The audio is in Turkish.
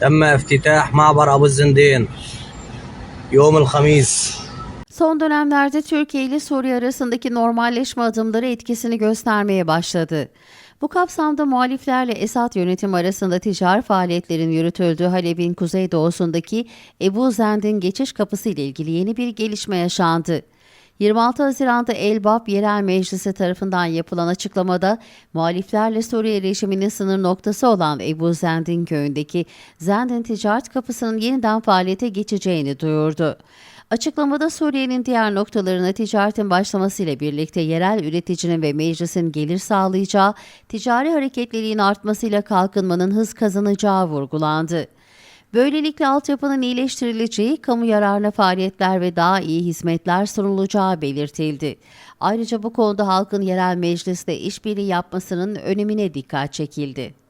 تم افتتاح معبر أبو الزندين يوم الخميس Son dönemlerde Türkiye ile Suriye arasındaki normalleşme adımları etkisini göstermeye başladı. Bu kapsamda muhaliflerle Esad yönetimi arasında ticari faaliyetlerin yürütüldüğü Halep'in kuzeydoğusundaki Ebu Zend'in geçiş kapısı ile ilgili yeni bir gelişme yaşandı. 26 Haziran'da Elbap Yerel Meclisi tarafından yapılan açıklamada muhaliflerle Suriye rejiminin sınır noktası olan Ebu Zendin köyündeki Zendin ticaret kapısının yeniden faaliyete geçeceğini duyurdu. Açıklamada Suriye'nin diğer noktalarına ticaretin başlamasıyla birlikte yerel üreticinin ve meclisin gelir sağlayacağı, ticari hareketliliğin artmasıyla kalkınmanın hız kazanacağı vurgulandı. Böylelikle altyapının iyileştirileceği, kamu yararına faaliyetler ve daha iyi hizmetler sunulacağı belirtildi. Ayrıca bu konuda halkın yerel mecliste işbirliği yapmasının önemine dikkat çekildi.